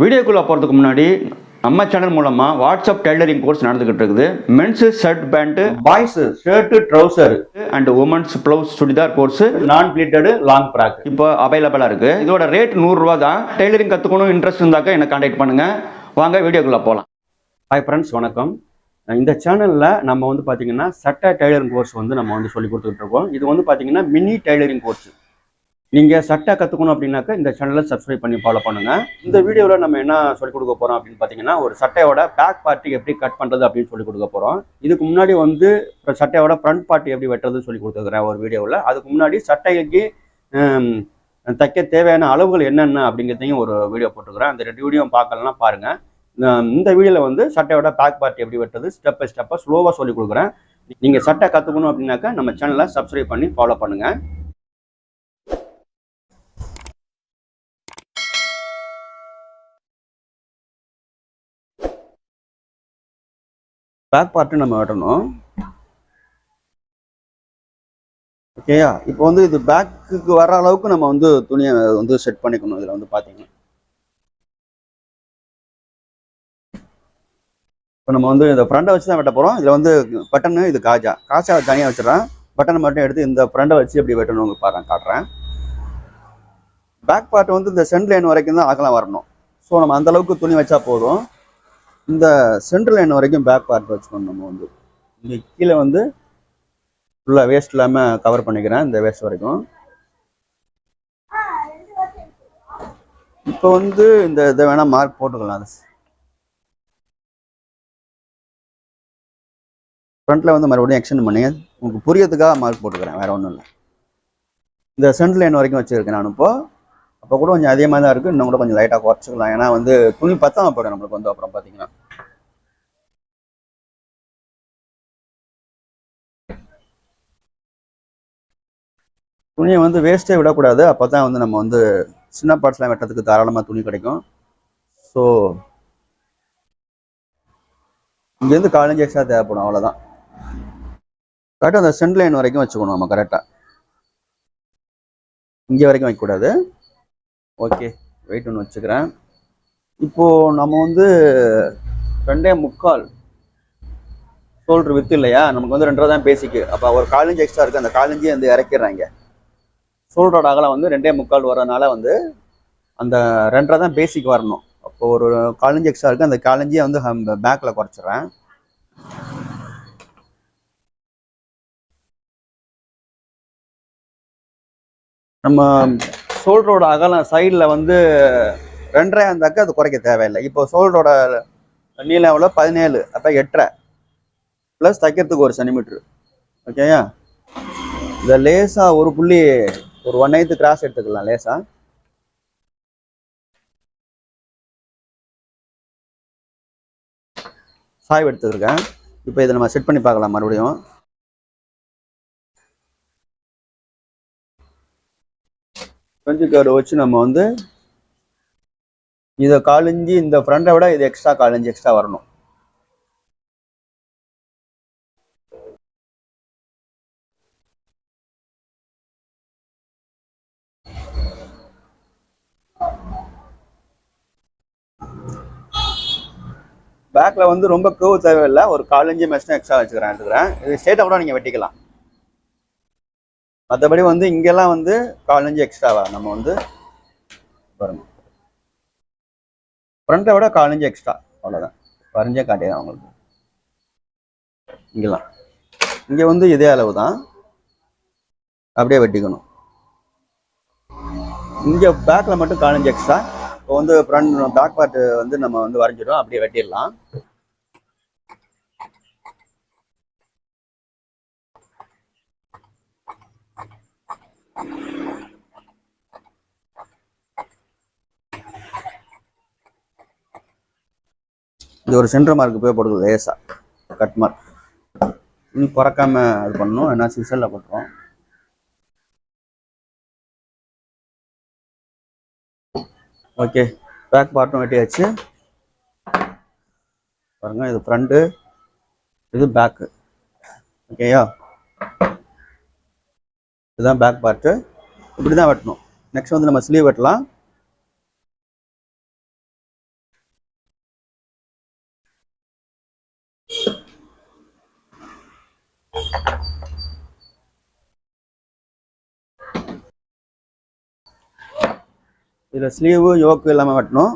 வீடியோக்குள்ளே போகிறதுக்கு முன்னாடி நம்ம சேனல் மூலமாக வாட்ஸ்அப் டெய்லரிங் கோர்ஸ் நடந்துகிட்டு இருக்குது men's shirt pant boys shirt trouser and women's blouse churidar course நான் பிளீட்டடு லாங் ஃப்ராக் இப்போ அவைலபிளாக இருக்குது இதோட ரேட் நூறுரூவா தான். டெய்லரிங் கற்றுக்கணும் இன்ட்ரெஸ்ட் இருந்தாக்க என்னை கான்டாக்ட் பண்ணுங்கள் வாங்க வீடியோக்குள்ளே போகலாம் ஹாய் ஃப்ரெண்ட்ஸ் வணக்கம். இந்த சேனலில் நம்ம வந்து பார்த்தீங்கன்னா சட்டை டெய்லரிங் கோர்ஸ் வந்து நம்ம வந்து சொல்லி கொடுத்துக்கிட்டு இருக்கோம். இது வந்து பார்த்தீங்கன்னா மினி டெய்லரிங் கோர்ஸ் நீங்கள் சட்டை கற்றுக்கணும் அப்படின்னாக்கா இந்த சேனலை சப்ஸ்கிரைப் பண்ணி ஃபாலோ பண்ணுங்கள் இந்த வீடியோவில் நம்ம என்ன சொல்லிக் கொடுக்க போகிறோம் அப்படின்னு பார்த்தீங்கன்னா ஒரு சட்டையோட பேக் பார்ட்டி எப்படி கட் பண்ணுறது அப்படின்னு சொல்லி கொடுக்க போகிறோம் இதுக்கு முன்னாடி வந்து சட்டையோட ஃப்ரண்ட் பார்ட்டி எப்படி வெட்டுறதுன்னு சொல்லி கொடுத்துருக்குறேன் ஒரு வீடியோவில் அதுக்கு முன்னாடி சட்டைக்கு தைக்க தேவையான அளவுகள் என்னென்ன அப்படிங்கிறதையும் ஒரு வீடியோ போட்டுக்கிறேன் அந்த ரெண்டு வீடியோ பார்க்கலாம் பாருங்கள் இந்த வீடியோவில் வந்து சட்டையோட பேக் பார்ட்டி எப்படி வெட்டுறது ஸ்டெப் பை ஸ்டெப்பாக ஸ்லோவாக சொல்லி கொடுக்குறேன். நீங்கள் சட்டை கற்றுக்கணும் அப்படின்னாக்கா நம்ம சேனலை சப்ஸ்கிரைப் பண்ணி ஃபாலோ பண்ணுங்கள் பேக் பார்ட்டு நம்ம வெட்டணும். ஓகேயா இப்போ வந்து இது பேக்குக்கு வர அளவுக்கு நம்ம வந்து துணியை வந்து செட் பண்ணிக்கணும். இதில் வந்து பார்த்தீங்கன்னா இப்போ நம்ம வந்து இந்த ஃப்ரண்டை வச்சு தான் வெட்ட போகிறோம் இதில் வந்து பட்டனு இது காஜா. காஜா தனியாக வச்சிடறேன். பட்டனை மட்டும் எடுத்து இந்த ஃப்ரண்டை வச்சு எப்படி வெட்டணும் உங்களுக்கு பாருங்க காட்டுறேன். பேக் பார்ட் வந்து இந்த சென்ட் லைன் வரைக்கும் தான் அகலம் வரணும். ஸோ நம்ம அந்தளவுக்கு துணி வச்சா போதும். இந்த சென்ட்ரல் லைன் வரைக்கும் பேக் பார்ட் வச்சுக்கணும் நம்ம வந்து இங்கே கீழே வந்து ஃபுல்லாக வேஸ்ட் இல்லாமல் கவர் பண்ணிக்கிறேன் இந்த வேஸ்ட் வரைக்கும். இப்போ வந்து இந்த இதை வேணால் மார்க் போட்டுக்கலாம். அது ஃப்ரண்ட்டில் வந்து மறுபடியும் எக்ஸ்டெண்ட் பண்ணி உங்களுக்கு புரியறதுக்காக மார்க் போட்டுக்கிறேன். வேறு ஒன்றும் இல்லை. இந்த சென்ட்ரல் லைன் வரைக்கும் வச்சுருக்கேன் நான் இப்போ அப்போ கூட கொஞ்சம் அதிகமாக தான் இருக்குது இன்னும் கூட கொஞ்சம் லைட்டாக குறைச்சிக்கலாம். ஏன்னா வந்து துணி பத்தாம போயிடும் நம்மளுக்கு வந்து அப்புறம் பார்த்தீங்கன்னா துணியை வந்து வேஸ்ட்டே விடக்கூடாது. அப்போ தான் வந்து நம்ம வந்து சின்ன பார்ட்ஸ்லாம் வெட்டுறதுக்கு தாராளமாக துணி கிடைக்கும். ஸோ இங்கேருந்து காலேஜ் எக்ஸ்ட்ரா தேவைப்படும். அவ்வளோதான் கரெக்டாக அந்த சென்ட் லைன் வரைக்கும் வச்சுக்கணும் நம்ம கரெக்டாக இங்கே வரைக்கும் வைக்கக்கூடாது. ஓகே வெயிட் ஒன்று வச்சுக்கிறேன். இப்போது நம்ம வந்து ரெண்டே முக்கால் ஷோல்டர் வித்து இல்லையா? நமக்கு வந்து ரெண்டரை தான் பேசிக்கு அப்போ ஒரு காலஞ்சி எக்ஸ்ட்ரா இருக்குது அந்த காலஞ்சி வந்து இறக்கிடுறாங்க. ஷோல்டரோட அகலம் வந்து ரெண்டே முக்கால் வரனால வந்து அந்த ரெண்டரை தான் பேசிக் வரணும். அப்போ ஒரு காலஞ்சி எக்ஸ்ட்ரா இருக்குது அந்த காலஞ்சியை வந்து பேக்கில் குறைச்சிட்றேன். நம்ம ஷோல்டரோட அகலம் சைடில் வந்து ரெண்டரை இருந்தாக்க அது குறைக்க தேவையில்லை. இப்போ ஷோல்டரோட நீளம் எவ்வளோ? பதினேழு. அப்போ எட்டரை. ப்ளஸ் தைக்கிறதுக்கு ஒரு சென்டிமீட்ரு ஓகேயா இந்த லேசாக ஒரு புள்ளி ஒரு ஒன் எய்த்து கிராஸ் எடுத்துக்கலாம் லேசாக சாய்வு எடுத்துருக்கேன். இப்போ இதை நம்ம செட் பண்ணி பார்க்கலாம் மறுபடியும். பெஞ்சு கர்வ் வச்சு நம்ம வந்து இதை காலிஞ்சி இந்த ஃப்ரண்டை விட இது எக்ஸ்ட்ரா காலிஞ்சி எக்ஸ்ட்ரா வரணும். பேக்கில் வந்து ரொம்ப க்ரூவ் தேவையில்லை. ஒரு காலஞ்சி மெஷினும் எக்ஸ்ட்ரா வச்சுக்கிறேன். எடுத்துக்கிறேன். இது ஸ்டேட்டை கூட நீங்கள் வெட்டிக்கலாம். மற்றபடி வந்து இங்கெல்லாம் வந்து காலஞ்சு எக்ஸ்ட்ராவா நம்ம வந்து வரணும் ஃப்ரண்ட்டை விட காலஞ்சு எக்ஸ்ட்ரா அவ்வளோதான் வரைஞ்சே காட்டிடுறேன் உங்களுக்கு. இங்கெல்லாம். இங்கே வந்து இதே அளவு தான் அப்படியே வெட்டிக்கணும். இங்கே பேக்கில் மட்டும் காலஞ்சு எக்ஸ்ட்ரா இப்போ வந்து ஃப்ரண்ட் பேக் பார்ட்டு வந்து நம்ம வந்து வரைஞ்சிடும் அப்படியே வெட்டிடலாம். இது ஒரு சென்டர் மார்க் போய் போடுது லேசா. கட் மார்க் இன்னும் குறைக்காம இது பண்ணணும். ஏன்னா சிசலில் போட்டுரும் ஓகே பேக் பார்ட்டும் வெட்டியாச்சு. பாருங்க இது ஃப்ரண்ட்டு இது பேக்கு ஓகேயா இதுதான் பேக் பார்ட்டு இப்படி தான் வெட்டணும். நெக்ஸ்ட் வந்து நம்ம ஸ்லீவ் வெட்டலாம். இதில் ஸ்லீவு யோக்கு எல்லாமே வெட்டணும்.